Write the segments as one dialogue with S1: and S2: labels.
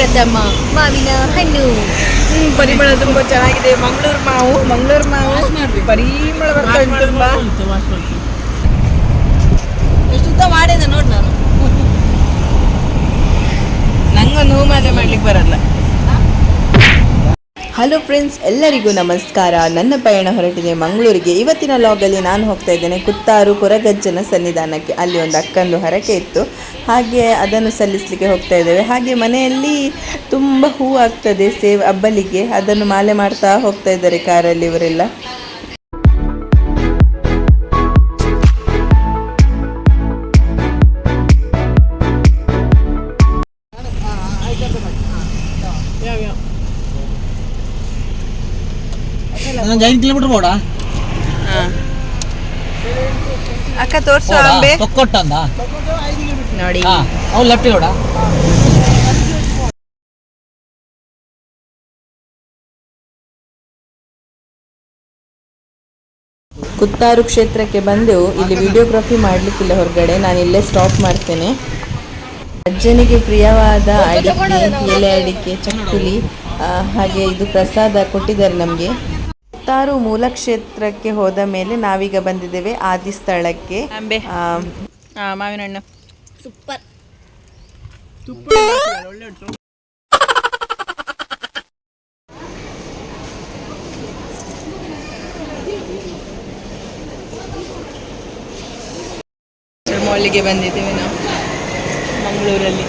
S1: ಪ್ರಥಮ ಮಾವಿನ ಹಣ್ಣು.
S2: ಪರಿಮಳ ತುಂಬಾ ಚೆನ್ನಾಗಿದೆ. ಮಂಗಳೂರು ಮಾವು ಮಂಗಳೂರು ಮಾವು. ಪರಿಮಳ ಬರ್ತಾ ಉಂಟು ತುಂಬಾ.
S1: ಎಷ್ಟು ಉದ್ದ ಮಾಡಿದೆ ನೋಡಿ ನಾನು.
S2: ನಂಗೊಂದು ಹೂ ಮಾಲೆ ಮಾಡ್ಲಿಕ್ಕೆ ಬರಲ್ಲ.
S3: ಹಲೋ ಫ್ರೆಂಡ್ಸ್ ಎಲ್ಲರಿಗೂ ನಮಸ್ಕಾರ. ನನ್ನ ಪಯಣ ಹೊರಟಿದೆ ಮಂಗಳೂರಿಗೆ. ಇವತ್ತಿನ ಲಾಗಲ್ಲಿ ನಾನು ಹೋಗ್ತಾ ಇದ್ದೇನೆ. ಕುತ್ತಾರು ಕೊರಗಜ್ಜನ ಸನ್ನಿಧಾನಕ್ಕೆ. ಅಲ್ಲಿ ಒಂದು ಅಕ್ಕಂದು ಹರಕೆ ಇತ್ತು. ಹಾಗೆ ಅದನ್ನು ಸಲ್ಲಿಸಲಿಕ್ಕೆ ಹೋಗ್ತಾ ಇದ್ದೇವೆ. ಹಾಗೆ ಮನೆಯಲ್ಲಿ ತುಂಬ ಹೂ ಆಗ್ತದೆ ಸೇವ್ ಹಬ್ಬಲಿಗೆ. ಅದನ್ನು ಮಾಲೆ ಮಾಡ್ತಾ ಹೋಗ್ತಾ ಇದ್ದಾರೆ ಕಾರಲ್ಲಿ ಇವರೆಲ್ಲ.
S4: ಒಂದು ಐದು ಕಿಲೋಮೀಟರ್ ಬೋಡ?
S2: ಅಕ್ಕ ತೋರ್ಸು ಅಂಬೆ.
S4: ತೊಕ್ಕೊಟ್ಟ ಅಂದ
S2: ನೋಡಿ
S4: ಲೆಫ್ಟ್ ಬೋಡಾ
S3: ಕುತ್ತಾರು ಕ್ಷೇತ್ರಕ್ಕೆ ಬಂದೆವು ಇಲ್ಲಿ ವಿಡಿಯೋಗ್ರಫಿ ಮಾಡ್ಲಿಕ್ಕಿಲ್ಲ ಹೊರಗಡೆ. ನಾನು ಇಲ್ಲೇ ಸ್ಟಾಪ್ ಮಾಡ್ತೇನೆ. ಅಜ್ಜನಿಗೆ ಪ್ರಿಯವಾದ ಅಡಿಕೆ ಎಲೆ ಅಡಿಕೆ ಚಕ್ಕುಲಿ ಹಾಗೆ ಇದು ಪ್ರಸಾದ ಕೊಟ್ಟಿದ್ದಾರೆ ನಮಗೆ. ಕುತ್ತಾರು ಮೂಲ ಕ್ಷೇತ್ರಕ್ಕೆ ಹೋದ ಮೇಲೆ ನಾವೀಗ ಬಂದಿದ್ದೇವೆ ಆದಿ ಸ್ಥಳಕ್ಕೆ.
S2: ಮಾವಿನ ಹಣ್ಣು.
S1: ಸೂಪರ್.
S2: ಮಾಲಿಗೆ ಬಂದಿದ್ದೇವೆ ನಾವು ಮಂಗಳೂರಲ್ಲಿ.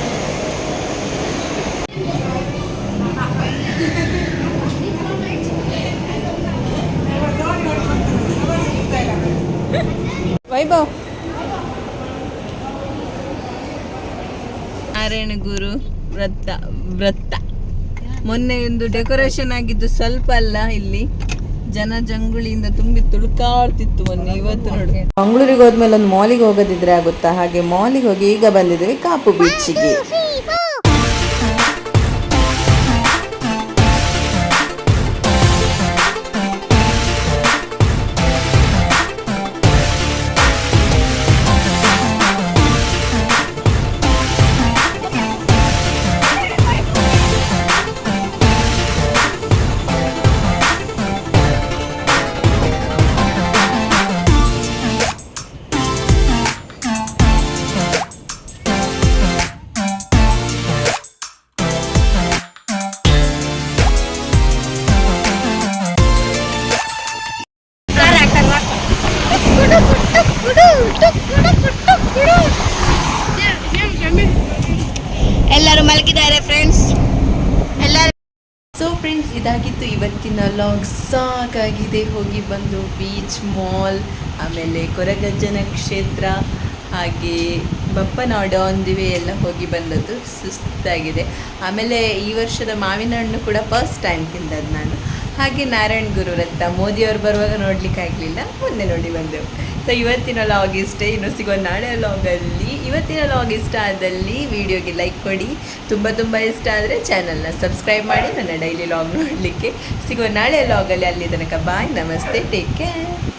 S2: ವೈಭವ್. ನಾರಾಯಣ ಗುರು ವೃತ್ತ ವ್ರತ. ಮೊನ್ನೆ ಒಂದು ಡೆಕೋರೇಷನ್ ಆಗಿದ್ದು ಸ್ವಲ್ಪ ಅಲ್ಲ ಇಲ್ಲಿ. ಜನ ಜಂಗುಳಿಯಿಂದ ತುಂಬಿ ತುಳುಕಾಡ್ತಿತ್ತು ಮೊನ್ನೆ ಇವತ್ತು ನೋಡಿ.
S3: ಮಂಗಳೂರಿಗೆ ಹೋದ್ಮೇಲೆ ಒಂದು ಮಾಲಿಗೆ ಹೋಗೋದಿದ್ರೆ ಆಗುತ್ತಾ? ಹಾಗೆ ಮಾಲಿಗೆ ಹೋಗಿ ಈಗ ಬಂದಿದ್ರೆ ಕಾಪು ಬೀಚಿಗೆ
S1: ಎಲ್ಲರೂ ಮಲಗಿದ್ದಾರೆ ಫ್ರೆಂಡ್ಸ್ ಎಲ್ಲರೂ
S3: ಸೊ ಫ್ರೆಂಡ್ಸ್ ಇದಾಗಿತ್ತು ಇವತ್ತಿನ ಲಾಗ್ ಸಾಕಾಗಿದೆ ಹೋಗಿ ಬಂದು ಬೀಚ್ ಮಾಲ್ ಆಮೇಲೆ ಕೊರಗಜ್ಜನ ಕ್ಷೇತ್ರ, ಹಾಗೆ ಬಪ್ಪನಾಡು ಒಂದಿವೆ ಎಲ್ಲ ಹೋಗಿ ಬಂದದ್ದು ಸುಸ್ತಾಗಿದೆ. ಆಮೇಲೆ ಈ ವರ್ಷದ ಮಾವಿನ ಹಣ್ಣು ಕೂಡ ಫಸ್ಟ್ ಟೈಮ್ ತಿಂದದ್ದು ನಾನು. ಹಾಗೆ ನಾರಾಯಣ್ ಗುರು ರಥ ಮೋದಿಯವರು ಬರುವಾಗ ನೋಡ್ಲಿಕ್ಕೆ ಆಗಲಿಲ್ಲ. ಮೊನ್ನೆ ನೋಡಿ ಬಂದೆವು ಸೊ ಇವತ್ತಿನ ಲಾಗ್ ಇಷ್ಟೇ ಇನ್ನು ಸಿಗೋ ನಾಳೆ ಲಾಗಲ್ಲಿ ಇವತ್ತಿನ ಲಾಗ್ ಇಷ್ಟ ಆದಲ್ಲಿ ವಿಡಿಯೋಗೆ ಲೈಕ್ ಕೊಡಿ. ತುಂಬ ತುಂಬ ಇಷ್ಟ ಆದರೆ ಚಾನಲ್ನ ಸಬ್ಸ್ಕ್ರೈಬ್ ಮಾಡಿ. ನನ್ನ ಡೈಲಿ ಲಾಗ್ ನೋಡಲಿಕ್ಕೆ. ಸಿಗೋ ನಾಳೆ ಲಾಗಲ್ಲಿ ಅಲ್ಲಿ. ತನಕ ಬಾಯ್ ನಮಸ್ತೆ. Take care